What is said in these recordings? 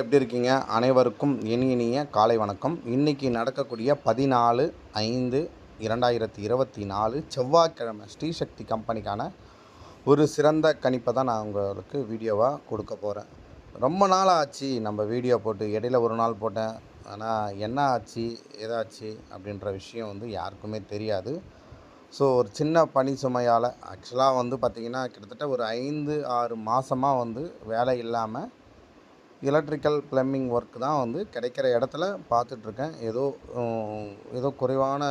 எப்படி இருக்கீங்க? அனைவருக்கும் இனிய காலை வணக்கம். இன்றைக்கி நடக்கக்கூடிய பதினாலு ஐந்து இரண்டாயிரத்தி இருபத்தி நாலு செவ்வாய்க்கிழமை ஸ்ரீசக்தி கம்பெனிக்கான ஒரு சிறந்த கணிப்பை தான் நான் உங்களுக்கு வீடியோவாக கொடுக்க போகிறேன் ரொம்ப நாள் ஆச்சு நம்ம வீடியோ போட்டு இடையில ஒரு நாள் போட்டேன். ஆனால் என்ன ஆச்சு ஏதாச்சு அப்படின்ற விஷயம் வந்து யாருக்குமே தெரியாது. ஸோ ஒரு சின்ன பணி சுமையால் ஆக்சுவலாக வந்து பார்த்திங்கன்னா கிட்டத்தட்ட ஒரு ஐந்து ஆறு மாதமாக வந்து வேலை இல்லாமல் எலக்ட்ரிக்கல் ப்ளம்பிங் ஒர்க் தான் வந்து கிடைக்கிற இடத்துல பார்த்துட்ருக்கேன். ஏதோ ஏதோ குறைவான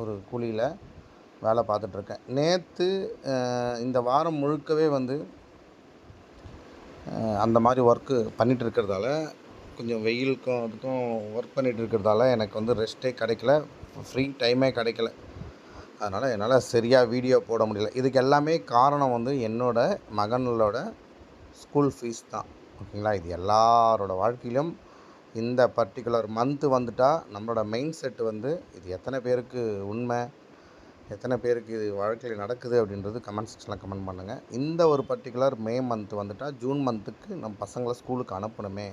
ஒரு கூலியில் வேலை பார்த்துட்ருக்கேன். நேற்று இந்த வாரம் முழுக்கவே வந்து அந்த மாதிரி ஒர்க்கு பண்ணிகிட்டு இருக்கிறதால கொஞ்சம் வெயிலுக்கும் அதுக்கும் ஒர்க் பண்ணிகிட்டு இருக்கிறதால எனக்கு வந்து ரெஸ்ட்டே கிடைக்கல. ஃப்ரீ டைமே கிடைக்கல. அதனால் என்னால் சரியாக வீடியோ போட முடியல. இதுக்கு எல்லாமே காரணம் வந்து என்னோடய மகன்களோட ஸ்கூல் ஃபீஸ் தான். ஓகேங்களா? இது எல்லாரோட வாழ்க்கையிலும் இந்த பர்டிகுலர் மந்த்து வந்துட்டால் நம்மளோட மெயின் செட் வந்து இது எத்தனை பேருக்கு உண்மை எத்தனை பேருக்கு இது வாழ்க்கையில் நடக்குது அப்படின்றது கமெண்ட் செக்ஷனில் கமெண்ட் பண்ணுங்கள் இந்த ஒரு பர்டிகுலர் மே மந்த் வந்துட்டால் ஜூன் மந்த்துக்கு நம்ம பசங்களை ஸ்கூலுக்கு அனுப்பணுமே.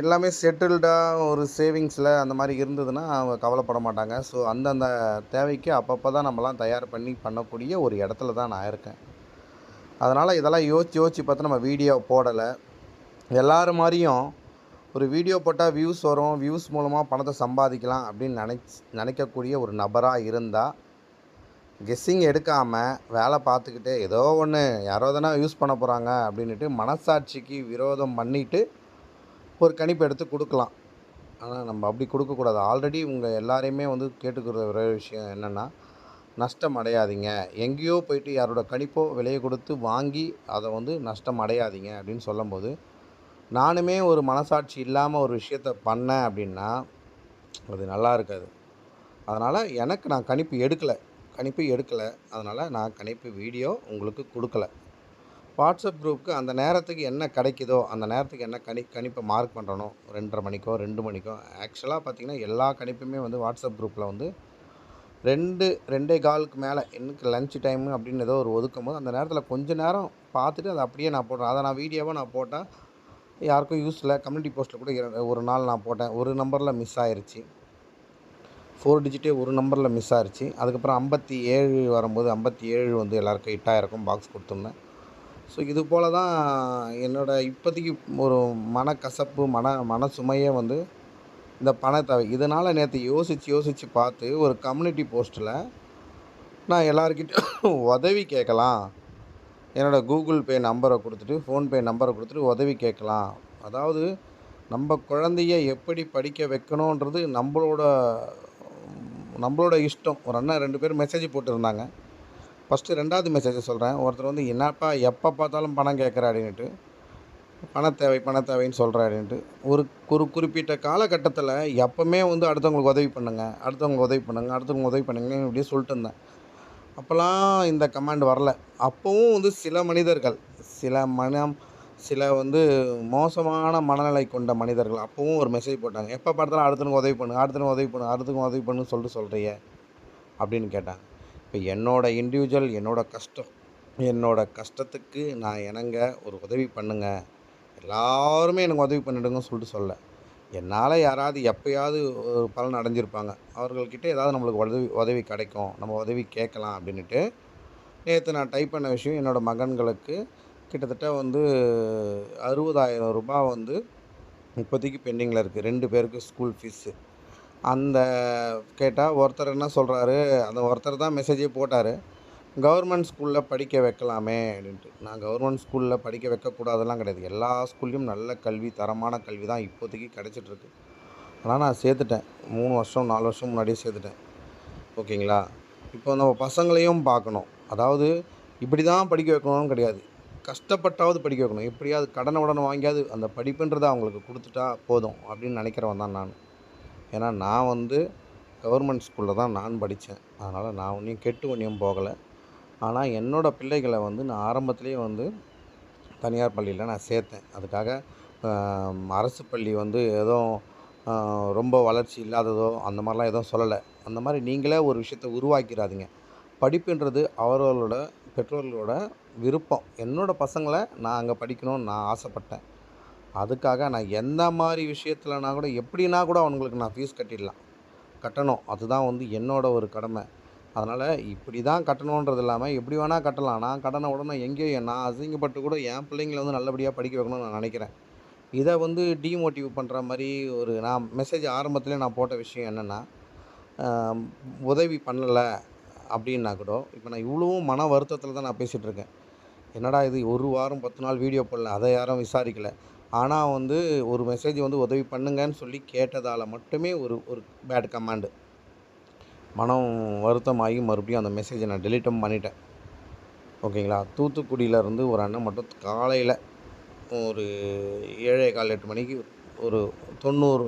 எல்லாமே செட்டில்டாக ஒரு சேவிங்ஸில் அந்த மாதிரி இருந்ததுன்னா அவங்க கவலைப்பட மாட்டாங்க. ஸோ அந்தந்த தேவைக்கு அப்பப்போ தான் நம்மலாம் தயார் பண்ணி பண்ணக்கூடிய ஒரு இடத்துல தான் நான் இருக்கேன். அதனால் இதெல்லாம் யோசிச்சு யோசிச்சு பார்த்து நம்ம வீடியோ போடலை. எல்லோரு மாதிரியும் ஒரு வீடியோ போட்டால் வியூஸ் வரும் வியூஸ் மூலமாக பணத்தை சம்பாதிக்கலாம் அப்படின்னு நினைச் நினைக்கக்கூடிய ஒரு நபராக இருந்தால் கெஸ்ஸிங் எடுக்காமல் வேலை பார்த்துக்கிட்டு ஏதோ ஒன்று யாரோ தானே யூஸ் பண்ண போகிறாங்க அப்படின்ட்டு மனசாட்சிக்கு விரோதம் பண்ணிவிட்டு ஒரு கணிப்பு எடுத்து கொடுக்கலாம். ஆனால் நம்ம அப்படி கொடுக்கக்கூடாது. ஆல்ரெடி உங்கள் எல்லாரையுமே வந்து கேட்டுக்கிற ஒரே விஷயம் என்னென்னா நஷ்டம் அடையாதீங்க எங்கேயோ போயிட்டு யாரோட கணிப்போ விலையை கொடுத்து வாங்கி அதை வந்து நஷ்டம் அடையாதீங்க அப்படின்னு சொல்லும்போது நானுமே ஒரு மனசாட்சி இல்லாமல் ஒரு விஷயத்த பண்ணேன் அப்படின்னா அது நல்லா இருக்காது. அதனால் எனக்கு நான் கணிப்பு எடுக்கலை. கணிப்பு எடுக்கலை. அதனால் நான் கணிப்பு வீடியோ உங்களுக்கு கொடுக்கல. வாட்ஸ்அப் குரூப்புக்கு அந்த நேரத்துக்கு என்ன கிடைக்குதோ அந்த நேரத்துக்கு என்ன கணி கணிப்பை மார்க் பண்ணுறனோ ரெண்டரை மணிக்கோ ரெண்டு மணிக்கோ ஆக்சுவலாக பார்த்தீங்கன்னா எல்லா கணிப்புமே வந்து வாட்ஸ்அப் குரூப்பில் வந்து ரெண்டு ரெண்டே காலுக்கு மேலே எனக்கு லன்ச் டைமு அப்படின்னு ஏதோ ஒரு ஒதுக்கும் போது அந்த நேரத்தில் கொஞ்ச நேரம் பார்த்துட்டு அதை அப்படியே நான் போடுறேன். அதை நான் வீடியோவாக நான் போட்டால் யாருக்கும் யூஸ் இல்லை. கம்யூனிட்டி போஸ்ட்டில் கூட ஒரு நாள் நான் போட்டேன். ஒரு நம்பரில் மிஸ் ஆயிடுச்சு ஃபோர் டிஜிட்டே ஒரு நம்பரில் மிஸ் ஆயிடுச்சு அதுக்கப்புறம் ஐம்பத்தி ஏழு வரும்போது ஐம்பத்தி ஏழு வந்து எல்லாருக்கும் ஹிட்டாக இருக்கும் பாக்ஸ் கொடுத்துருந்தேன். ஸோ இது போல் தான் என்னோட இப்போதைக்கு ஒரு மனக்கசப்பு மன மன சுமையே வந்து இந்த பணத்தேவை இதனால் நேற்று யோசித்து யோசித்து பார்த்து ஒரு கம்யூனிட்டி போஸ்ட்டில் நான் எல்லாருக்கிட்டையும் உதவி கேட்கலாம். என்னோடய கூகுள் பே நம்பரை கொடுத்துட்டு ஃபோன்பே நம்பரை கொடுத்துட்டு உதவி கேட்கலாம். அதாவது நம்ம குழந்தைய எப்படி படிக்க வைக்கணுன்றது நம்மளோட நம்மளோட இஷ்டம். ஒரு அண்ணன் ரெண்டு பேர் மெசேஜ் போட்டிருந்தாங்க. ஃபஸ்ட்டு ரெண்டாவது மெசேஜை சொல்கிறேன் ஒருத்தர் வந்து என்னப்பா எப்போ பார்த்தாலும் பணம் கேட்குற? அப்படின்ட்டு பண தேவை சொல்கிறாருன்ட்டு ஒரு ஒரு குறிப்பிட்ட காலகட்டத்தில் எப்போவுமே வந்து அடுத்தவங்களுக்கு உதவி பண்ணுங்க அடுத்தவங்களுக்கு உதவி பண்ணுங்கள் அடுத்தவங்களுக்கு உதவி பண்ணுங்கன்னு இப்படியே சொல்லிட்டு இருந்தேன். அப்போல்லாம் இந்த கமாண்ட் வரல. அப்போவும் வந்து சில மனிதர்கள் சில மனம் சில வந்து மோசமான மனநிலை கொண்ட மனிதர்கள் அப்போவும் ஒரு மெசேஜ் போட்டாங்க. எப்போ பார்த்தாலும் அடுத்தவங்க உதவி பண்ணுங்க அடுத்தவங்க உதவி பண்ணுங்க அடுத்தவங்க உதவி பண்ணுன்னு சொல்லிட்டு சொல்கிறிய அப்படின்னு கேட்டாங்க. இப்போ என்னோடய இண்டிவிஜுவல் என்னோடய கஷ்டம் என்னோட கஷ்டத்துக்கு நான் இணங்க ஒரு உதவி பண்ணுங்கள் எல்லாருமே எனக்கு உதவி பண்ணிடுங்கன்னு சொல்லிட்டு சொல்ல என்னால் யாராவது எப்போயாவது ஒரு பலன் அடைஞ்சிருப்பாங்க. அவர்கள்கிட்ட ஏதாவது நம்மளுக்கு உதவி உதவி கிடைக்கும். நம்ம உதவி கேட்கலாம் அப்படின்ட்டு நேற்று நான் டைப் பண்ண விஷயம் என்னோடய மகன்களுக்கு கிட்டத்தட்ட வந்து அறுபதாயிரம் ரூபாய் வந்து இப்போதைக்கு பெண்டிங்கில் இருக்குது ரெண்டு பேருக்கு ஸ்கூல் ஃபீஸு அந்த கேட்டால் ஒருத்தர் என்ன சொல்கிறாரு அந்த ஒருத்தர் தான் மெசேஜே போட்டார். கவர்மெண்ட் ஸ்கூலில் படிக்க வைக்கலாமே அப்படின்ட்டு. நான் கவர்மெண்ட் ஸ்கூலில் படிக்க வைக்கக்கூடாதெல்லாம் கிடையாது. எல்லா ஸ்கூல்லையும் நல்ல கல்வி தரமான கல்வி தான் இப்போதைக்கு கிடச்சிட்ருக்கு. ஆனால் நான் சேர்த்துட்டேன். மூணு வருஷம் நாலு வருஷம் முன்னாடியே சேர்த்துட்டேன். ஓகேங்களா? இப்போ நம்ம பசங்களையும் பார்க்கணும். அதாவது இப்படி தான் படிக்க வைக்கணும்னு கிடையாது. கஷ்டப்பட்டாவது படிக்க வைக்கணும். எப்படியாவது கடனை உடனே வாங்கியாவது அந்த படிப்புன்றதை அவங்களுக்கு கொடுத்துட்டா போதும் அப்படின்னு நினைக்கிறவன் தான் நான். ஏன்னா நான் வந்து கவர்மெண்ட் ஸ்கூலில் தான் நான் படித்தேன். அதனால் நான் ஒன்றையும் கெட்டு ஒன்றையும் போகலை. ஆனால் என்னோடய பிள்ளைகளை வந்து நான் ஆரம்பத்துலேயே வந்து தனியார் பள்ளியில் நான் சேர்த்தேன். அதுக்காக அரசு பள்ளி வந்து ஏதோ ரொம்ப வளர்ச்சி இல்லாததோ அந்த மாதிரிலாம் எதுவும் சொல்லலை. அந்த மாதிரி நீங்களே ஒரு விஷயத்தை உருவாக்கிறாதீங்க படிப்புன்றது அவர்களோட பெற்றோர்களோட விருப்பம். என்னோடய பசங்களை நான் அங்கே படிக்கணும்னு நான் ஆசைப்பட்டேன். அதுக்காக நான் எந்த மாதிரி விஷயத்துலனா கூட எப்படின்னா கூட அவங்களுக்கு நான் ஃபீஸ் கட்டிடலாம். கட்டணும். அதுதான் வந்து என்னோடய ஒரு கடமை. அதனால் இப்படி தான் கட்டணுன்றது இல்லாமல் எப்படி வேணால் கட்டலாம். நான் கடனை உடனே எங்கேயோ நான் அசிங்கப்பட்டு கூட என் பிள்ளைங்களை வந்து நல்லபடியாக படிக்க வைக்கணும்னு நான் நினைக்கிறேன். இதை வந்து டீமோட்டிவ் பண்ணுற மாதிரி ஒரு நான் மெசேஜ் ஆரம்பத்தில் நான் போட்ட விஷயம் என்னென்னா உதவி பண்ணலை அப்படின்னா கூட இப்போ நான் இவ்வளவும் மன வருத்தத்தில் தான் நான் பேசிகிட்டு இருக்கேன். என்னடா இது ஒரு வாரம் பத்து நாள் வீடியோ போடல அதை யாரும் விசாரிக்கல. ஆனால் வந்து ஒரு மெசேஜ் வந்து உதவி பண்ணுங்கன்னு சொல்லி கேட்டதால் மட்டுமே ஒரு ஒரு பேட் கமாண்டு மனம் வருத்தமாகி மறுபடியும் அந்த மெசேஜை நான் டெலீட்டும் பண்ணிட்டேன். ஓகேங்களா? தூத்துக்குடியிலேருந்து ஒரு அண்ணன் மட்டும் காலையில் ஒரு ஏழே கால் எட்டு மணிக்கு ஒரு தொண்ணூறு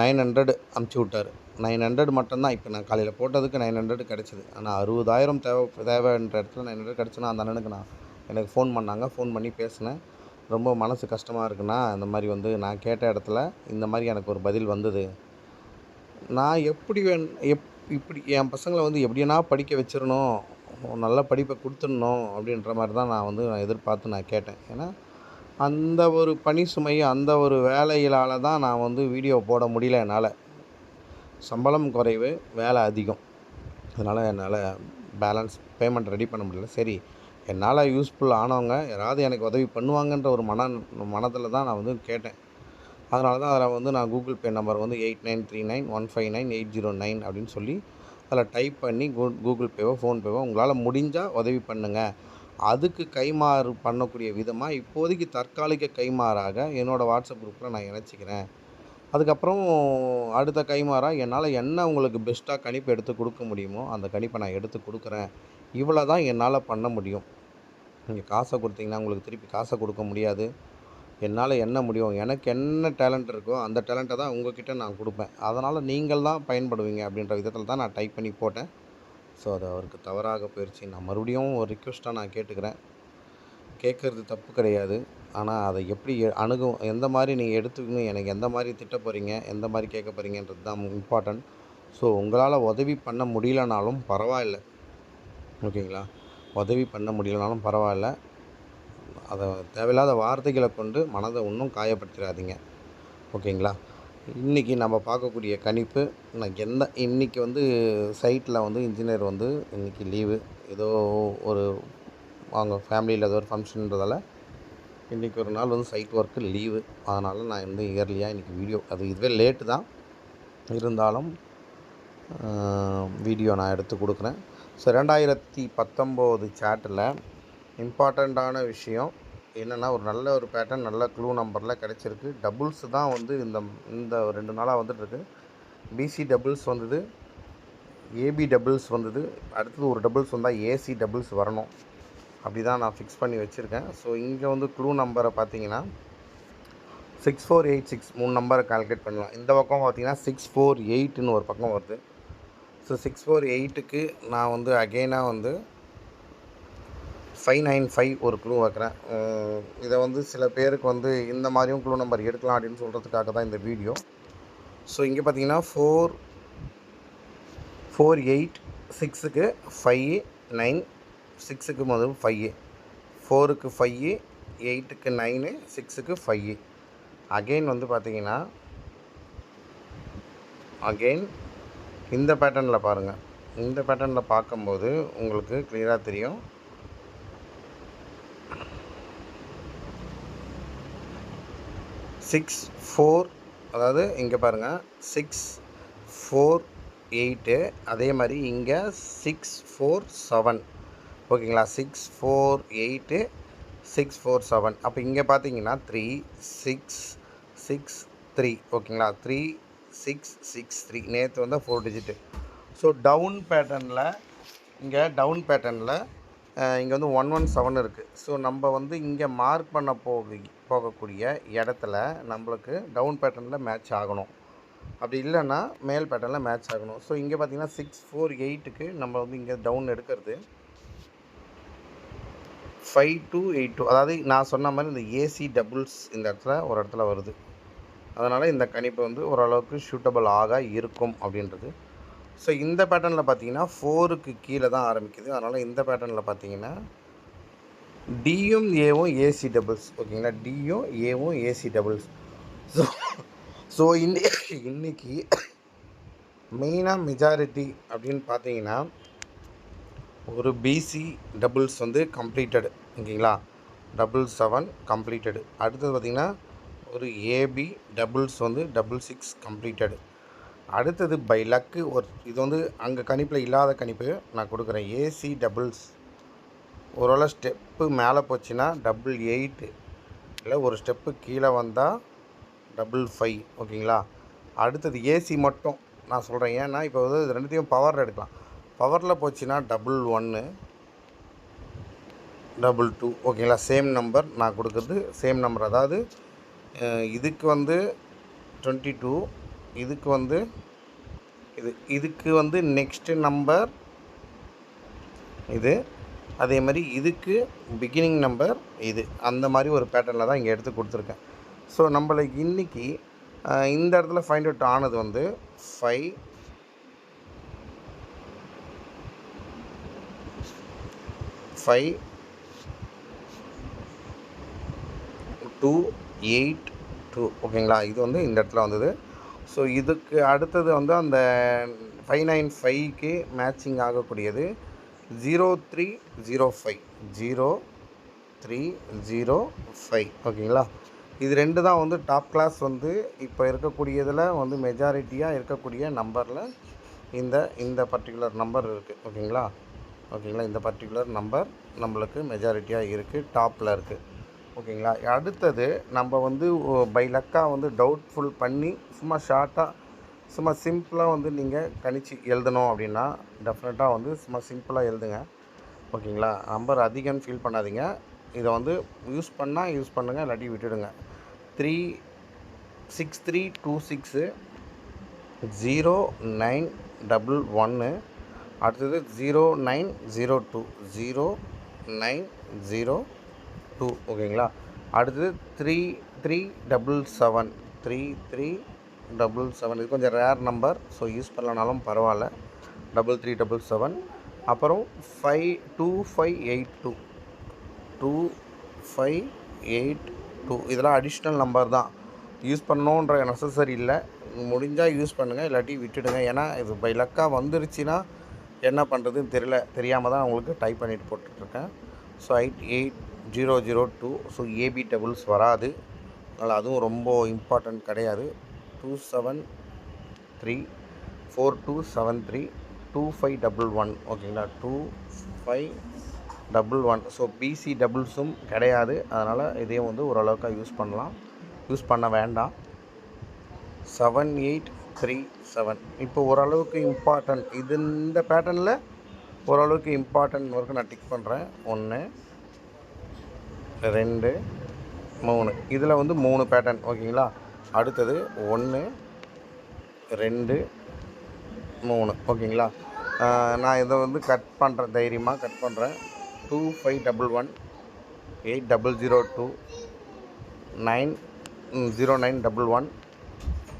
நைன் ஹண்ட்ரட் அமுச்சு விட்டார். நைன் ஹண்ட்ரட் மட்டும்தான் இப்போ நான் காலையில் போட்டதுக்கு நைன் ஹண்ட்ரட் கிடச்சிது. ஆனால் அறுபதாயிரம் தேவை தேவைன்ற இடத்துல நைன் ஹண்ட்ரட் கிடச்சுன்னா அந்த அண்ணனுக்கு நான் எனக்கு ஃபோன் பண்ணாங்க. ஃபோன் பண்ணி பேசினேன். ரொம்ப மனசு கஷ்டமாக இருக்குண்ணா இந்த மாதிரி வந்து நான் கேட்ட இடத்துல இந்த மாதிரி எனக்கு ஒரு பதில் வந்தது. நான் எப்படி வேண் எப் இப்படி என் பசங்களை வந்து எப்படின்னா படிக்க வச்சிடணும் நல்ல படிப்பை கொடுத்துடணும் அப்படின்ற மாதிரி தான் நான் வந்து நான் எதிர்பார்த்து நான் கேட்டேன். ஏன்னா அந்த ஒரு பணி சுமை அந்த ஒரு வேலையிலால் தான் நான் வந்து வீடியோ போட முடியல என்னால். சம்பளம் குறைவு வேலை அதிகம். அதனால் என்னால் பேலன்ஸ் பேமெண்ட் ரெடி பண்ண முடியல. சரி என்னால் யூஸ்ஃபுல் ஆனவங்க யாராவது எனக்கு உதவி பண்ணுவாங்கன்ற ஒரு மன மனத்தில் தான் நான் வந்து கேட்டேன். அதனால தான் அதில் வந்து நான் கூகுள் பே நம்பர் வந்து eight nine three nine one five nine eight zero nine அப்படின்னு சொல்லி அதில் டைப் பண்ணி கூ கூகுள் பேவோ ஃபோன்பேவோ உங்களால் முடிஞ்சால் உதவி பண்ணுங்கள் அதுக்கு கைமாறு பண்ணக்கூடிய விதமாக இப்போதைக்கு தற்காலிக கைமாறாக என்னோடய வாட்ஸ்அப் குரூப்பில் நான் இணைச்சிக்கிறேன். அதுக்கப்புறம் அடுத்த கைமாறாக என்னால் என்ன உங்களுக்கு பெஸ்ட்டாக கணிப்பு எடுத்து கொடுக்க முடியுமோ அந்த கணிப்பை நான் எடுத்து கொடுக்குறேன். இவ்வளோ தான் என்னால் பண்ண முடியும். நீங்கள் காசை கொடுத்தீங்கன்னா உங்களுக்கு திருப்பி காசை கொடுக்க முடியாது. என்னால் என்ன முடியும்? எனக்கு என்ன டேலண்ட் இருக்கோ அந்த டேலண்ட்டை தான் உங்ககிட்ட நான் கொடுப்பேன். அதனால் நீங்கள் தான் பயன்படுவீங்க அப்படின்ற விதத்தில் தான் நான் டைப் பண்ணி போட்டேன். ஸோ அது அவருக்கு தவறாக போயிடுச்சு நான் மறுபடியும் ஒரு ரிக்வெஸ்ட்டாக நான் கேட்டுக்கிறேன். கேட்குறது தப்பு கிடையாது. ஆனால் அதை எப்படி எ- அணுகும் எந்த மாதிரி நீங்கள் எடுத்துக்கணும் எனக்கு எந்த மாதிரி திட்ட போகிறீங்க எந்த மாதிரி கேட்க போகிறீங்கன்றது தான் இம்பார்ட்டன்ட் ஸோ உங்களால் உதவி பண்ண முடியலனாலும் பரவாயில்ல. ஓகேங்களா? உதவி பண்ண முடியலனாலும் பரவாயில்ல. அதை தேவையில்லாத வார்த்தைகளை கொண்டு மனதை இன்னும் காயப்படுத்திடாதீங்க. ஓகேங்களா? இன்றைக்கி நம்ம பார்க்கக்கூடிய கணிப்பு நான் எந்த இன்றைக்கி வந்து சைட்டில் வந்து இன்ஜினியர் வந்து இன்றைக்கி லீவு ஏதோ ஒரு அவங்க ஃபேமிலியில் ஏதோ ஒரு ஃபங்க்ஷன்றதால இன்றைக்கி ஒரு நாள் வந்து சைட் ஒர்க்கு லீவு. அதனால் நான் வந்து இயர்லியாக இன்றைக்கி வீடியோ அது இதுவே லேட்டு தான். இருந்தாலும் வீடியோ நான் எடுத்து கொடுக்குறேன். ஸோ ரெண்டாயிரத்தி பத்தொம்போது சேட்டில் இம்பார்ட்டண்ட்டான விஷயம் என்னென்னா ஒரு நல்ல ஒரு பேட்டர்ன் நல்ல க்ளூ நம்பரில் கிடச்சிருக்கு. டபுள்ஸ் தான் வந்து இந்த இந்த ரெண்டு நாளாக வந்துட்டுருக்கு. பிசி டபுள்ஸ் வந்தது. ஏபி டபுள்ஸ் வந்தது. அடுத்தது ஒரு டபுள்ஸ் வந்தால் ஏசி டபுள்ஸ் வரணும். அப்படி தான் நான் ஃபிக்ஸ் பண்ணி வச்சுருக்கேன். ஸோ இங்கே வந்து க்ளூ நம்பரை பார்த்தீங்கன்னா சிக்ஸ் ஃபோர் எயிட் சிக்ஸ் மூணு நம்பரை கால்குலேட் பண்ணலாம். இந்த பக்கம் பார்த்தீங்கன்னா சிக்ஸ் ஃபோர் எயிட்டுன்னு ஒரு பக்கம் வருது. ஸோ சிக்ஸ் ஃபோர் எயிட்டுக்கு நான் வந்து அகெயினாக வந்து ஃபைவ் நைன் ஃபைவ் ஒரு க்ளூ வைக்கிறேன். இதை வந்து சில பேருக்கு வந்து இந்த மாதிரியும் க்ளூ நம்பர் எடுக்கலாம் அப்படின்னு சொல்கிறதுக்காக தான் இந்த வீடியோ ஸோ இங்கே பார்த்தீங்கன்னா ஃபோர் ஃபோர் எயிட் சிக்ஸுக்கு ஃபைவ் நைன் சிக்ஸுக்கு முதல் ஃபைவ் ஃபோருக்கு ஃபைவ் எயிட்டுக்கு நைனு சிக்ஸுக்கு ஃபைவ் அகெயின் வந்து பார்த்தீங்கன்னா அகெயின் இந்த பேட்டர்னில் பாருங்கள் இந்த பேட்டர்னில் பார்க்கும்போது உங்களுக்கு கிளியராக தெரியும். சிக்ஸ் ஃபோர் அதாவது இங்கே பாருங்கள் சிக்ஸ் ஃபோர் எயிட்டு அதே மாதிரி இங்கே சிக்ஸ் ஃபோர் செவன். ஓகேங்களா? Six four eight six four seven. அப்போ இங்கே பார்த்தீங்கன்னா த்ரீ சிக்ஸ் சிக்ஸ் த்ரீ. ஓகேங்களா? Three six six three. நேற்று வந்தால் ஃபோர் டிஜிட்டு ஸோ டவுன் பேட்டர்னில் இங்கே டவுன் பேட்டர்னில் இங்கே வந்து ஒன் ஒன் செவன் இருக்குது ஸோ நம்ம வந்து இங்கே மார்க் பண்ண போக போகக்கூடிய இடத்துல நம்மளுக்கு டவுன் பேட்டர்னில் மேட்ச் ஆகணும். அப்படி இல்லைன்னா மேல் பேட்டர்னில் மேட்ச் ஆகணும். ஸோ இங்கே பார்த்தீங்கன்னா சிக்ஸ் ஃபோர் எயிட்டுக்கு நம்ம வந்து இங்கே டவுன் எடுக்கிறது. ஃபைவ் டூ எயிட் டூ அதாவது நான் சொன்ன மாதிரி இந்த ஏசி டபுள்ஸ் இந்த இடத்துல ஒரு இடத்துல வருது. அதனால் இந்த கணிப்பு வந்து ஓரளவுக்கு ஷூட்டபிள் ஆக இருக்கும் அப்படின்றது. ஸோ இந்த பேட்டர்னில் பார்த்தீங்கன்னா ஃபோருக்கு கீழே தான் ஆரம்பிக்குது. அதனால் இந்த பேட்டர்னில் பார்த்தீங்கன்னா டியும் ஏவும் ஏசி டபுள்ஸ் ஓகேங்களா டியும் ஏவும் ஏசி டபுள்ஸ் ஸோ ஸோ இன்னைக்கு இன்றைக்கி மெயினாக மெஜாரிட்டி அப்படின்னு பார்த்தீங்கன்னா ஒரு பிசி டபுள்ஸ் வந்து கம்ப்ளீட்டடு ஓகேங்களா? டபுள் செவன் கம்ப்ளீட்டடு அடுத்தது பார்த்திங்கன்னா ஒரு ஏபி டபுள்ஸ் வந்து டபுள் சிக்ஸ் கம்ப்ளீட்டடு அடுத்தது பை லக்கு ஒரு இது வந்து அங்கே கணிப்பில் இல்லாத கணிப்பு நான் கொடுக்குறேன். ஏசி டபுள்ஸ் ஒருவேளை ஸ்டெப்பு மேலே போச்சுன்னா டபுள் எயிட்டு இல்லை ஒரு ஸ்டெப்பு கீழே வந்தால் டபுள் ஃபைவ் ஓகேங்களா? அடுத்தது ஏசி மட்டும் நான் சொல்கிறேன் ஏன்னா இப்போ வந்து ரெண்டுத்தையும் பவரில் எடுக்கலாம். பவரில் போச்சுன்னா டபுள் ஒன்று டபுள் டூ ஓகேங்களா? சேம் நம்பர் நான் கொடுக்குறது சேம் நம்பர் அதாவது இதுக்கு வந்து டுவெண்ட்டி டூ இதுக்கு வந்து இது இதுக்கு வந்து நெக்ஸ்ட்டு நம்பர் இது. அதே மாதிரி இதுக்கு பிகினிங் நம்பர் இது. அந்த மாதிரி ஒரு பேட்டர்னில் தான் இங்கே எடுத்து கொடுத்துருக்கேன். ஸோ நம்மளுக்கு இன்றைக்கி இந்த இடத்துல ஃபைண்ட் அவுட் ஆனது வந்து five five two eight two ஓகேங்களா இது வந்து இந்த இடத்துல வந்தது. ஸோ இதுக்கு அடுத்தது வந்து அந்த ஃபைவ் நைன் ஃபைவ்க்கு matching ஆகக்கூடியது. Zero three zero five zero three zero five ஓகேங்களா? இது ரெண்டு தான் வந்து டாப் கிளாஸ் வந்து இப்போ இருக்கக்கூடியதில் வந்து மெஜாரிட்டியாக இருக்கக்கூடிய நம்பரில் இந்த இந்த பர்டிகுலர் நம்பர் இருக்குது ஓகேங்களா? ஓகேங்களா? இந்த பர்டிகுலர் நம்பர் நம்மளுக்கு மெஜாரிட்டியாக இருக்குது டாப்பில் இருக்குது ஓகேங்களா? அடுத்தது நம்ம வந்து பை லக்காக வந்து டவுட்ஃபுல் பண்ணி சும்மா ஷார்ட்டாக சும்மா சிம்பிளாக வந்து நீங்கள் கணிச்சு எழுதணும் அப்படின்னா டெஃபினட்டாக வந்து சும்மா சிம்பிளாக எழுதுங்க. ஓகேங்களா? நம்பர் அதிகம்னு ஃபீல் பண்ணாதீங்க. இதை வந்து யூஸ் பண்ணால் யூஸ் பண்ணுங்கள் இல்லாட்டி விட்டுடுங்க. Three six three two six zero nine double ஒன்று அடுத்தது zero nine zero two zero nine zero two ஓகேங்களா அடுத்தது three three double seven three three double seven இது கொஞ்சம் ரேர் நம்பர் ஸோ யூஸ் பண்ணலனாலும் பரவாயில்ல. டபுள் த்ரீ டபுள் செவன் அப்புறம் five two five eight two two five eight two இதெல்லாம் additional number தான். Use பண்ணணுன்ற நெசசரி இல்லை. முடிஞ்சால் யூஸ் பண்ணுங்கள் இல்லாட்டி விட்டுடுங்க. ஏன்னா இது பை லக்காக வந்துருச்சுன்னா என்ன பண்ணுறதுன்னு தெரியல. தெரியாமல் தான் உங்களுக்கு டைப் பண்ணிட்டு போட்டுட்ருக்கேன் so eight eight zero zero two. So AB doubles வராது. அதனால் அதுவும் ரொம்ப இம்பார்ட்டன்ட் கிடையாது. Two seven three four two seven three two five double one ஓகேங்களா two five double one so BC டபுள்ஸும் கிடையாது. அதனால் இதையும் வந்து ஓரளவுக்கு யூஸ் பண்ணலாம். யூஸ் பண்ண வேண்டாம். செவன் எயிட் த்ரீ செவன் இப்போ ஓரளவுக்கு இம்பார்ட்டன்ட் இது இந்த பேட்டர்னில் ஓரளவுக்கு இம்பார்ட்டன்ட் ஒர்க்கு நான் டிக் பண்ணுறேன் ஒன்று ரெண்டு மூணு. இதில் வந்து மூணு பேட்டர்ன் ஓகேங்களா? அடுத்தது ஒன்று ரெண்டு மூணு. ஓகேங்களா? நான் இதை வந்து கட் பண்ணுறேன் தைரியமாக கட் பண்ணுறேன் two five double one eight double zero two nine zero nine double one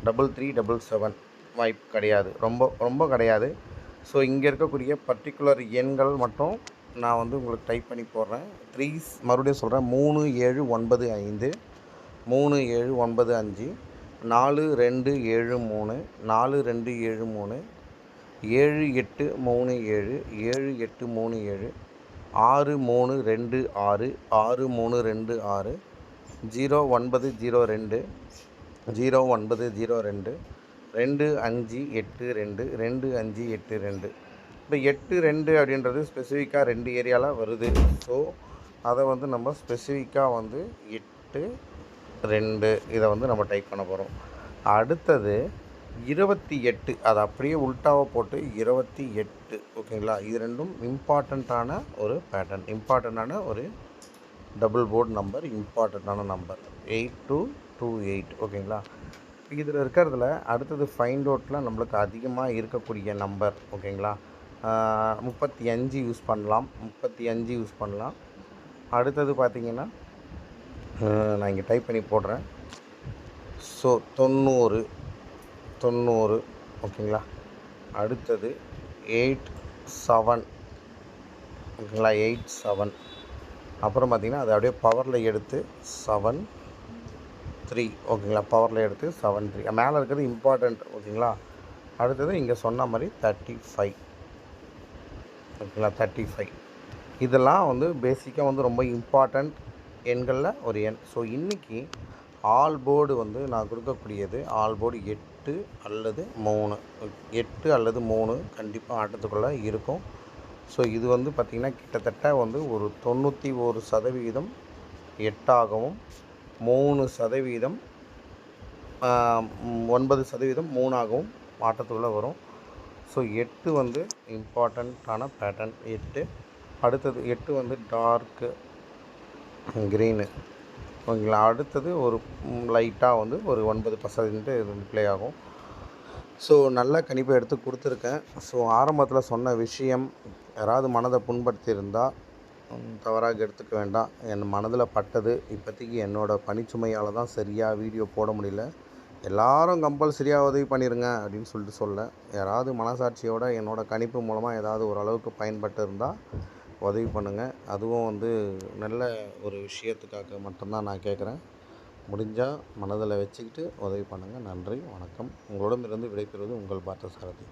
double three double seven வாய்ப்பு கிடையாது. ரொம்ப ரொம்ப கிடையாது. ஸோ இங்கே இருக்கக்கூடிய பர்டிகுலர் எண்கள் மட்டும் நான் வந்து உங்களுக்கு டைப் பண்ணி போடுறேன். த்ரீ மறுபடியும் சொல்கிறேன் மூணு ஏழு ஒன்பது ஐந்து. மூணு ஏழு ஒன்பது அஞ்சு. நாலு ரெண்டு ஏழு மூணு. நாலு ரெண்டு ஏழு மூணு. ஏழு எட்டு மூணு ஏழு. ஏழு எட்டு மூணு ஏழு. ஆறு மூணு ரெண்டு ஆறு. ஆறு மூணு ரெண்டு ஆறு. ஜீரோ ஒன்பது ஜீரோ ரெண்டு. ஜீரோ ஒன்பது ஜீரோ ரெண்டு. ரெண்டு அஞ்சு எட்டு ரெண்டு. ரெண்டு அஞ்சு எட்டு ரெண்டு. இப்போ எட்டு ரெண்டு அப்படின்றது ஸ்பெசிஃபிக்காக ரெண்டு ஏரியாவில் வருது. ஸோ அதை வந்து நம்ம ஸ்பெசிஃபிக்காக வந்து எட்டு ரெண்டு இதை வந்து நம்ம டைப் பண்ண போகிறோம் அடுத்தது இருபத்தி எட்டு அதை அப்படியே உல்ட்டாவை போட்டு இருபத்தி எட்டு ஓகேங்களா இது ரெண்டும் இம்பார்ட்டண்ட்டான ஒரு பேட்டர்ன் இம்பார்ட்டண்ட்டான ஒரு டபுள் போர்டு நம்பர் இம்பார்ட்டண்ட்டான number eight two two eight ஓகேங்களா இதில் இருக்கிறதுல அடுத்தது ஃபைண்ட் அவுட்டில் நம்மளுக்கு அதிகமாக இருக்கக்கூடிய நம்பர் ஓகேங்களா முப்பத்தி அஞ்சு யூஸ் பண்ணலாம். முப்பத்தி அஞ்சு யூஸ் பண்ணலாம். அடுத்தது பார்த்தீங்கன்னா நான் இங்கே டைப் பண்ணி போடுறேன். ஸோ தொண்ணூறு தொண்ணூறு ஓகேங்களா அடுத்தது எயிட் செவன் ஓகேங்களா எயிட் செவன் அப்புறம் பார்த்திங்கன்னா அதை அப்படியே பவரில் எடுத்து செவன் த்ரீ ஓகேங்களா பவரில் எடுத்து செவன் த்ரீ மேலே இருக்கிறது இம்பார்ட்டண்ட் ஓகேங்களா அடுத்தது இங்கே சொன்ன மாதிரி தேர்ட்டி ஃபைவ் ஓகேங்களா தேர்ட்டி ஃபைவ் இதெல்லாம் வந்து பேசிக்காக வந்து ரொம்ப இம்பார்ட்டண்ட் எண்களில் ஒரு எண். ஸோ இன்றைக்கி ஆல் போர்டு வந்து நான் கொடுக்கக்கூடியது ஆல் போர்டு எட்டு அல்லது மூணு. எட்டு அல்லது மூணு கண்டிப்பாக ஆட்டத்துக்குள்ளே இருக்கும். ஸோ இது வந்து பார்த்திங்கன்னா கிட்டத்தட்ட வந்து ஒரு தொண்ணூற்றி ஒரு சதவீதம் எட்டாகவும் மூணு சதவீதம் ஒன்பது சதவீதம் மூணாகவும் ஆட்டத்துக்குள்ளே வரும். ஸோ எட்டு வந்து இம்பார்ட்டண்ட்டான பேட்டர்ன் எட்டு. அடுத்தது எட்டு வந்து டார்க்கு க்ரீனு ஓகேங்களா? அடுத்தது ஒரு லைட்டாக வந்து ஒரு ஒன்பது பர்சன்ட்டு ப்ளே ஆகும். ஸோ நல்ல கணிப்பை எடுத்து கொடுத்துருக்கேன். ஸோ ஆரம்பத்தில் சொன்ன விஷயம் யாராவது மனதை புண்படுத்தியிருந்தால் தவறாக எடுத்துக்க வேண்டாம். என் மனதில் பட்டது இப்போதைக்கு என்னோடய பணிச்சுமையால் தான் சரியாக வீடியோ போட முடியல. எல்லாரும் கம்பல்சரியாக உதவி பண்ணிடுங்க அப்படின்னு சொல்லிட்டு சொல்ல. யாராவது மனசாட்சியோட என்னோடய கணிப்பு மூலமாக ஏதாவது ஓரளவுக்கு பயன்பட்டு இருந்தால் உதவி பண்ணுங்கள் அதுவும் வந்து நல்ல ஒரு விஷயத்துக்காக மட்டும்தான் நான் கேட்குறேன் முடிஞ்சால் மனதில் வச்சுக்கிட்டு உதவி பண்ணுங்கள் நன்றி வணக்கம். உங்களிடமிருந்து விடைபெறுவது உங்கள் பார்த்த சாரதி